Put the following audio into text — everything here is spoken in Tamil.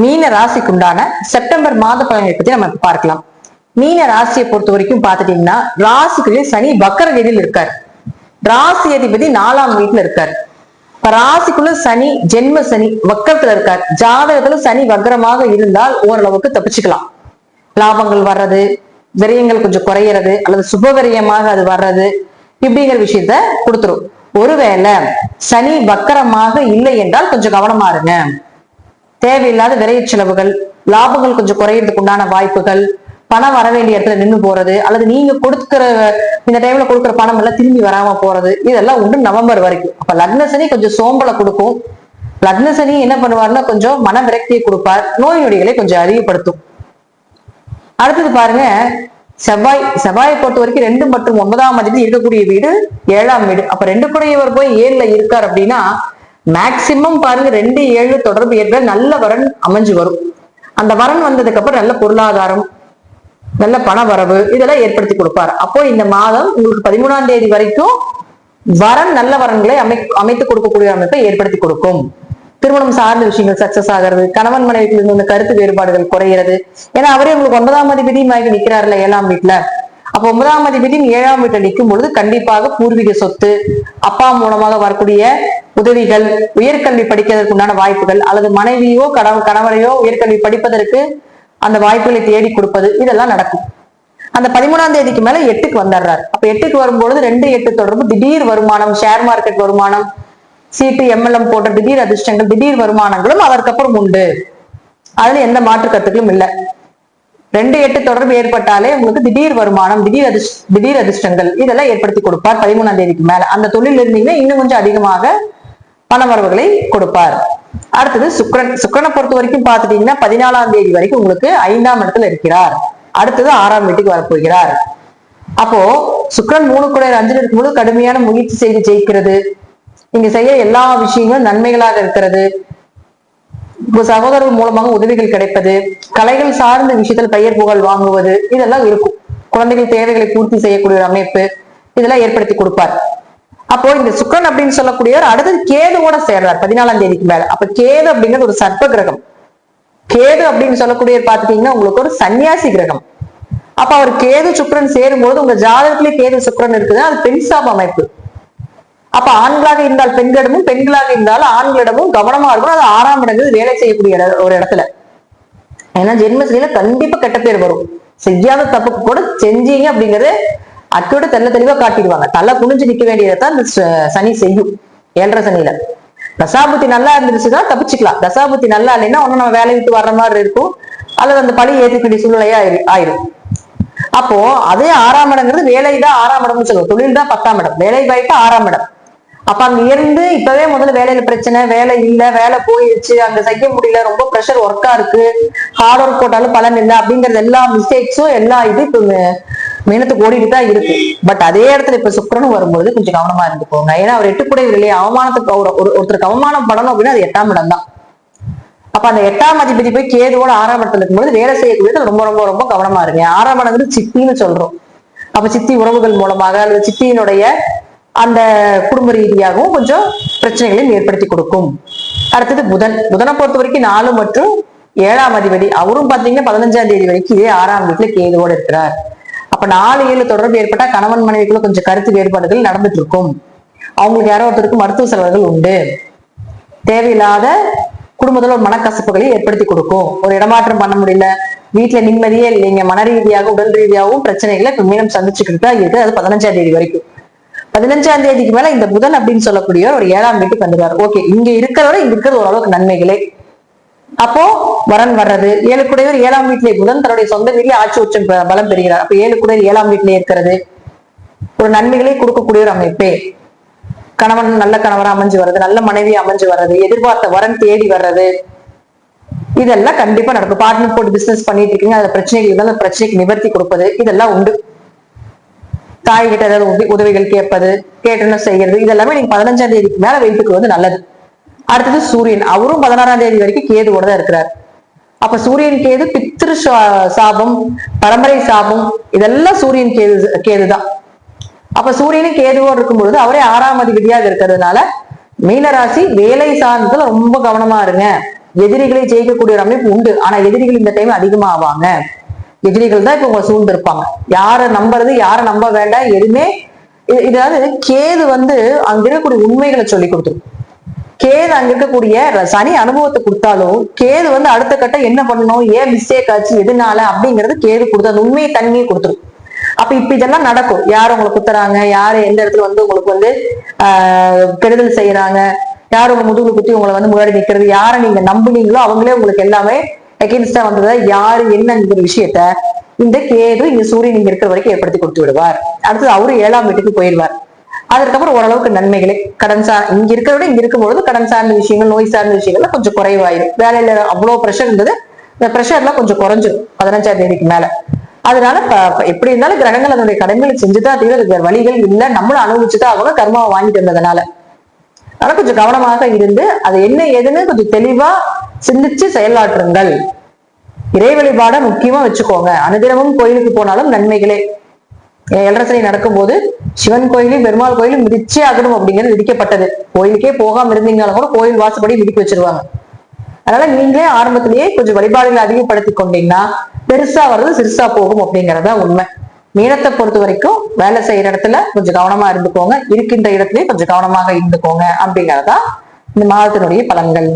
மீன ராசிக்கு உண்டான செப்டம்பர் மாத பலன்களை பத்தி நம்ம பார்க்கலாம். மீன ராசியை பொறுத்த வரைக்கும் பாத்துட்டீங்கன்னா ராசிக்குள்ளே சனி வக்கர கதியில் இருக்கார். ராசி அதிபதி நாலாம் வீட்டுல இருக்கார். இப்ப ராசிக்குள்ள சனி ஜென்ம சனி வக்கரத்துல இருக்கார். ஜாதகத்துல சனி வக்கரமாக இருந்தால் ஓரளவுக்கு தப்பிச்சுக்கலாம். லாபங்கள் வர்றது விரயங்கள் கொஞ்சம் குறையிறது அல்லது சுபவிரயமாக அது வர்றது இப்படிங்கிற விஷயத்த கொடுத்துரும். ஒருவேளை சனி வக்கரமாக இல்லை என்றால் கொஞ்சம் கவனமா இருங்க. தேவையில்லாத விரைய செலவுகள் லாபங்கள் கொஞ்சம் குறையறதுக்கு உண்டான வாய்ப்புகள் பணம் வர வேண்டிய இடத்துல நின்னு போறது அல்லது நீங்க கொடுக்குற இந்த டைம்ல கொடுக்கிற பணம் எல்லாம் திரும்பி வராம போறது இதெல்லாம் உண்டு நவம்பர் வரைக்கும். அப்ப லக்ன சனி கொஞ்சம் சோம்பலை கொடுக்கும். லக்ன சனி என்ன பண்ணுவாருன்னா கொஞ்சம் மன விரக்தியை கொடுப்பார் நோய் நொடிகளை கொஞ்சம் அதிகப்படுத்தும். அடுத்தது பாருங்க செவ்வாய் செவ்வாயை பொறுத்த வரைக்கும் ரெண்டு மற்றும் ஒன்பதாம் அதிபதி இருக்கக்கூடிய வீடு ஏழாம் வீடு. அப்ப ரெண்டு கூடையவர் போய் ஏழுல இருக்கார் அப்படின்னா மேக்சிமம் பாருங்க ரெண்டு ஏழு தொடர்பு ஏற்ற நல்ல வரன் அமைஞ்சு வரும். அந்த வரன் வந்ததுக்கு அப்புறம் நல்ல பொருளாதாரம் நல்ல பண வரவு இதெல்லாம் ஏற்படுத்தி கொடுப்பார். அப்போ இந்த மாதம் உங்களுக்கு பதிமூணாம் தேதி வரைக்கும் வரன் நல்ல வரன்களை அமை அமைத்து கொடுக்கக்கூடிய அமைப்பை ஏற்படுத்தி கொடுக்கும். திருமணம் சார்ந்த விஷயங்கள் சக்சஸ் ஆகிறது கணவன் மனைவிக்கு இருந்த கருத்து வேறுபாடுகள் குறையிறது. ஏன்னா அவரே உங்களுக்கு ஒன்பதாம் அதிபதியும் ஆகி நிக்கிறாருல ஏழாம் வீட்டுல அப்ப ஒன்பதாம் அதிபதியும் ஏழாம் வீட்டுல நிற்கும் பொழுது கண்டிப்பாக பூர்வீக சொத்து அப்பா மூலமாக வரக்கூடிய உதவிகள் உயர்கல்வி படிக்கிறதுக்கு உண்டான வாய்ப்புகள் அல்லது மனைவியோ கணவ கணவரையோ உயர்கல்வி படிப்பதற்கு அந்த வாய்ப்புகளை தேடி கொடுப்பது இதெல்லாம் நடக்கும். அந்த பதிமூணாம் தேதிக்கு மேல எட்டுக்கு வந்துடுறாரு. அப்ப எட்டுக்கு வரும்பொழுது ரெண்டு எட்டு தொடர்பு திடீர் வருமானம் ஷேர் மார்க்கெட் வருமானம் சீட்டு எம்எல்எம் போன்ற திடீர் அதிர்ஷ்டங்கள் திடீர் வருமானங்களும் அதற்கு அப்புறம் உண்டு. அதுல எந்த மாற்று கருத்துக்களும் இல்லை. ரெண்டு எட்டு தொடர்பு ஏற்பட்டாலே உங்களுக்கு திடீர் வருமானம் திடீர் அதிர்ஷ் திடீர் அதிர்ஷ்டங்கள் இதெல்லாம் ஏற்படுத்தி கொடுப்பார் பதிமூணாம் தேதிக்கு மேல. அந்த தொழில் இருந்தீங்கன்னா இன்னும் கொஞ்சம் அதிகமாக பணவரவுகளை கொடுப்பார். அடுத்தது சுக்கரன். சுக்கிரனை பொறுத்த வரைக்கும் பார்த்துட்டீங்கன்னா பதினாலாம் தேதி வரைக்கும் உங்களுக்கு ஐந்தாம் இடத்துல இருக்கிறார். அடுத்தது ஆறாம் வீட்டுக்கு வரப்போகிறார். அப்போ சுக்கரன் மூணு கூட அஞ்சுல இருக்கும்போது கடுமையான முயற்சி செய்து ஜெயிக்கிறது. நீங்க செய்ய எல்லா விஷயங்களும் நன்மைகளாக இருக்கிறது. சகோதரர்கள் மூலமாக உதவிகள் கிடைப்பது. கலைகள் சார்ந்த விஷயத்தில் பெயர் புகழ் வாங்குவது. இதெல்லாம் இருக்கும். குழந்தைகள் தேவைகளை பூர்த்தி செய்யக்கூடிய ஒரு அமைப்பு. இதெல்லாம் ஏற்படுத்தி கொடுப்பார். அப்போ இந்த சுக்கரன் அப்படின்னு சொல்லக்கூடியவர் அடுத்தது கேதுவோட சேர்றார் பதினாலாம் தேதிக்கு மேல. அப்ப கேது அப்படிங்கிறது ஒரு சர்ப்ப கிரகம் கேது அப்படின்னு சொல்லக்கூடிய பாத்துட்டீங்கன்னா உங்களுக்கு ஒரு சன்னியாசி கிரகம். அப்ப அவர் கேது சுக்கரன் சேரும்போது உங்க ஜாதகத்திலே கேது சுக்கரன் இருக்குது அது பெண் சாப அமைப்பு. அப்ப ஆண்களாக இருந்தால் பெண்களிடமும் பெண்களாக இருந்தாலும் ஆண்களிடமும் கவனமா இருக்கும் அது ஆறாம் இடங்கிறது வேலை செய்யக்கூடிய ஒரு இடத்துல. ஏன்னா ஜென்மசனியில கண்டிப்பா கெட்ட பேர் வரும். செய்யாத தப்புக்கு கூட செஞ்சீங்க அப்படிங்கறது அக்கோட தெல்ல தெளிவா காட்டிடுவாங்க. தலை குனிஞ்சு நிக்க வேண்டியதான் இந்த சனி செய்யும். ஏழரை சனியில. தசாபுத்தி நல்லா இருந்துச்சுன்னா தப்பிச்சுக்கலாம். தசாபுத்தி நல்லா இல்லைன்னா ஒன்னும் நம்ம வேலை விட்டு வர்ற மாதிரி இருக்கும். அல்லது அந்த பழி ஏற்றுக்கூடிய சூழ்நிலையா ஆயிரும். அப்போ அதே ஆறாம் இடங்கிறது வேலை தான் ஆறாம் இடம்னு சொல்லுவோம். தொழில் தான் பத்தாம் இடம். வேலை வாய்ப்பு ஆறாம் இடம். அப்ப அங்க இருந்து இப்பவே முதல்ல வேலையில பிரச்சனை வேலை இல்ல வேலை போயிருச்சு அங்க செய்ய முடியல ரொம்ப ப்ரெஷர் ஒர்க்கா இருக்கு. ஹார்ட் ஒர்க் போட்டாலும் பலன் இல்லை அப்படிங்கறது எல்லா மிஸ்டேக்ஸும் எல்லா இது இப்ப மீனத்துக்கு ஓடிட்டு தான் இருக்கு. பட் அதே இடத்துல இப்ப சுக்கரனும் வரும்போது கொஞ்சம் கவனமா இருந்துக்கோங்க. ஏன்னா அவர் எட்டுக்குடைய இல்லையா அவமானத்துக்கு ஒரு ஒருத்தருக்கு அவமானம் படணும் அப்படின்னா அது எட்டாம் இடம் தான் அப்ப அந்த எட்டாம் அதிபதி போய் கேதுவோட ஆறாம் இடத்துல இருக்கும்போது வேலை செய்யக்கூடியது ரொம்ப ரொம்ப ரொம்ப கவனமா இருங்க. ஆறாம் இடங்கிறது சித்தின்னு சொல்றோம். அப்ப சித்தி உறவுகள் மூலமாக அல்லது சித்தியினுடைய அந்த குடும்ப ரீதியாகவும் கொஞ்சம் பிரச்சனைகளையும் ஏற்படுத்தி கொடுக்கும். அடுத்தது புதன். புதனை பொறுத்த வரைக்கும் நாலு மற்றும் ஏழாம் அதிபதி. அவரும் பாத்தீங்கன்னா பதினஞ்சாம் தேதி வரைக்கும் இதே ஆறாம் வீட்டுல கேதுவோடு இருக்கிறார். அப்ப நாலு ஏழு தொடர்பு ஏற்பட்டா கணவன் மனைவிக்குள்ள கொஞ்சம் கருத்து வேறுபாடுகள் நடந்துட்டு இருக்கும் அவங்களுக்கு யாரோ ஒருத்தருக்கு மருத்துவ செலவுகள் உண்டு. தேவையில்லாத குடும்பத்துல ஒரு மனக்கசப்புகளை ஏற்படுத்தி கொடுக்கும். ஒரு இடமாற்றம் பண்ண முடியல. வீட்டுல நிம்மதியே இல்லைங்க. மன ரீதியாக உடல் ரீதியாகவும் பிரச்சனைகளை இப்ப மீண்டும் சந்திச்சுக்கிட்டு தான் இருக்கு. அது பதினஞ்சாம் தேதி வரைக்கும். பதினஞ்சாம் தேதிக்கு மேல இந்த புதன் அப்படின்னு சொல்லக்கூடிய ஒரு ஏழாம் வீட்டுக்கு வந்துடுவார். ஓகே. இங்க இருக்கிறவரை இங்க இருக்கிறது ஓரளவுக்கு நன்மைகளே. அப்போ வரன் வர்றது ஏழு குடையவர் ஏழாம் வீட்டிலே புதன் தன்னுடைய சொந்த வீட்டிலே ஆட்சி உச்சம் பலம் பெறுகிறார். அப்ப ஏழு குடையர் ஏழாம் வீட்டிலே இருக்கிறது. ஒரு நன்மைகளை கொடுக்கக்கூடிய ஒரு அமைப்பே. கணவன் நல்ல கணவரா அமைஞ்சு வர்றது நல்ல மனைவி அமைஞ்சு வர்றது எதிர்பார்த்த வரன் தேடி வர்றது. இதெல்லாம் கண்டிப்பா நடக்கும். பார்ட்னர் போட்டு பிசினஸ் பண்ணிட்டு இருக்கீங்க அதுல பிரச்சனைகள் இருந்தால் அந்த பிரச்சனைக்கு நிவர்த்தி கொடுப்பது இதெல்லாம் உண்டு. தாய் கிட்ட ஏதாவது உதவி- உதவிகள் கேட்பது கேட்டுன்னு செய்யறது இதெல்லாமே நீங்க பதினஞ்சாம் தேதிக்கு மேல வீட்டுக்கு வந்து நல்லது. அடுத்தது சூரியன். அவரும் பதினாறாம் தேதி வரைக்கும் கேதுவோட தான் இருக்கிறார். அப்ப சூரியன் கேது பித்ரு சா- சாபம் பரம்பரை சாபம் இதெல்லாம் சூரியன் கேது கேதுதான். அப்ப சூரியனும் கேதுவோடு இருக்கும் பொழுது அவரே ஆறாம் அதிபதியாக இருக்கிறதுனால மீனராசி வேலை சார்ந்ததுல ரொம்ப கவனமா இருங்க. எதிரிகளை ஜெயிக்கக்கூடிய ஒரு அமைப்பு உண்டு. ஆனா எதிரிகள் இந்த டைம் அதிகமா ஆவாங்க எதிரிகள் தான் இப்ப உங்களை சூழ்ந்திருப்பாங்க. யாரை நம்புறது யாரை நம்ப வேண்டாம் எதுவுமே இது- இதாவது கேது வந்து அங்க இருக்கக்கூடிய உண்மைகளை சொல்லி கொடுத்துரும். கேது அங்க இருக்கக்கூடிய சனி அனுபவத்தை கொடுத்தாலும் கேது வந்து அடுத்த கட்டம் என்ன பண்ணணும் ஏன் மிஸ்டேக் ஆச்சு எதுனால அப்படிங்கறது கேது கொடுத்து அந்த உண்மை தன்மையை கொடுத்துரும். அப்ப இப்ப இதெல்லாம் நடக்கும். யார் உங்களை குத்துறாங்க? யாரு எந்த இடத்துல வந்து உங்களுக்கு வந்து ஆஹ் கெடுதல் செய்யறாங்க? யார் உங்க முதுகுல குத்தி உங்களை வந்து முன்னாடி நிக்கிறது? யாரை நீங்க நம்புனீங்களோ அவங்களே உங்களுக்கு எல்லாமே அகேன்ஸ்டா வந்ததா யாரு என்னங்கிற விஷயத்த இந்த கேது இந்த சூரியன் இங்க இருக்கிற வரைக்கும் ஏற்படுத்தி கொடுத்து விடுவார். அடுத்தது அவரு ஏழாம் வீட்டுக்கு போயிடுவார். அதுக்கப்புறம் ஓரளவுக்கு நன்மைகளே கடன் சார் இங்க இருக்கிறத விட இங்க இருக்கும்பொழுது கடன் சார்ந்த விஷயங்கள் நோய் சார்ந்த விஷயங்கள்லாம் கொஞ்சம் குறைவாயிரும். வேலையில அவ்வளவு ப்ரெஷர் இருந்தது. இந்த ப்ரெஷர்லாம் கொஞ்சம் குறைஞ்சிரும் பதினஞ்சாம் தேதிக்கு மேல. அதனால ப- எப்படி இருந்தாலும் கிரகங்கள் அதனுடைய கடன்களை செஞ்சுதான் தீர அதுக்கு வழிகள் இல்ல. நம்மளும் அனுபவிச்சுதான் அவங்க கர்மாவை வாங்கிட்டு இருந்ததுனால ஆனா கொஞ்சம் கவனமாக இருந்து அது என்ன ஏதுன்னு கொஞ்சம் தெளிவா சிந்திச்சு செயலாற்றுங்கள். இறை வழிபாட முக்கியமா வச்சுக்கோங்க. அனுதினமும் கோயிலுக்கு போனாலும் நன்மைகளே. எல்லரசனை நடக்கும்போது சிவன் கோயிலும் பெருமாள் கோயிலும் மிதிச்சே ஆகணும் அப்படிங்கிறது விதிக்கப்பட்டது. கோயிலுக்கே போகாம இருந்தீங்கனாலும் கூட கோயில் வாசப்படி மிதிக்க வச்சிருவாங்க. அதனால நீங்களே ஆரம்பத்திலேயே கொஞ்சம் வழிபாடுகளை அதிகப்படுத்தி கொண்டீங்கன்னா பெருசா வர்றது சிறுசா போகும் அப்படிங்கறதா உண்மை. மீனத்தை பொறுத்த வரைக்கும் வேலை செய்யற இடத்துல கொஞ்சம் கவனமா இருந்துக்கோங்க. இருக்கின்ற இடத்துலயே கொஞ்சம் கவனமாக இருந்துக்கோங்க அப்படிங்கறதா இந்த மாதத்தினுடைய பலன்கள்.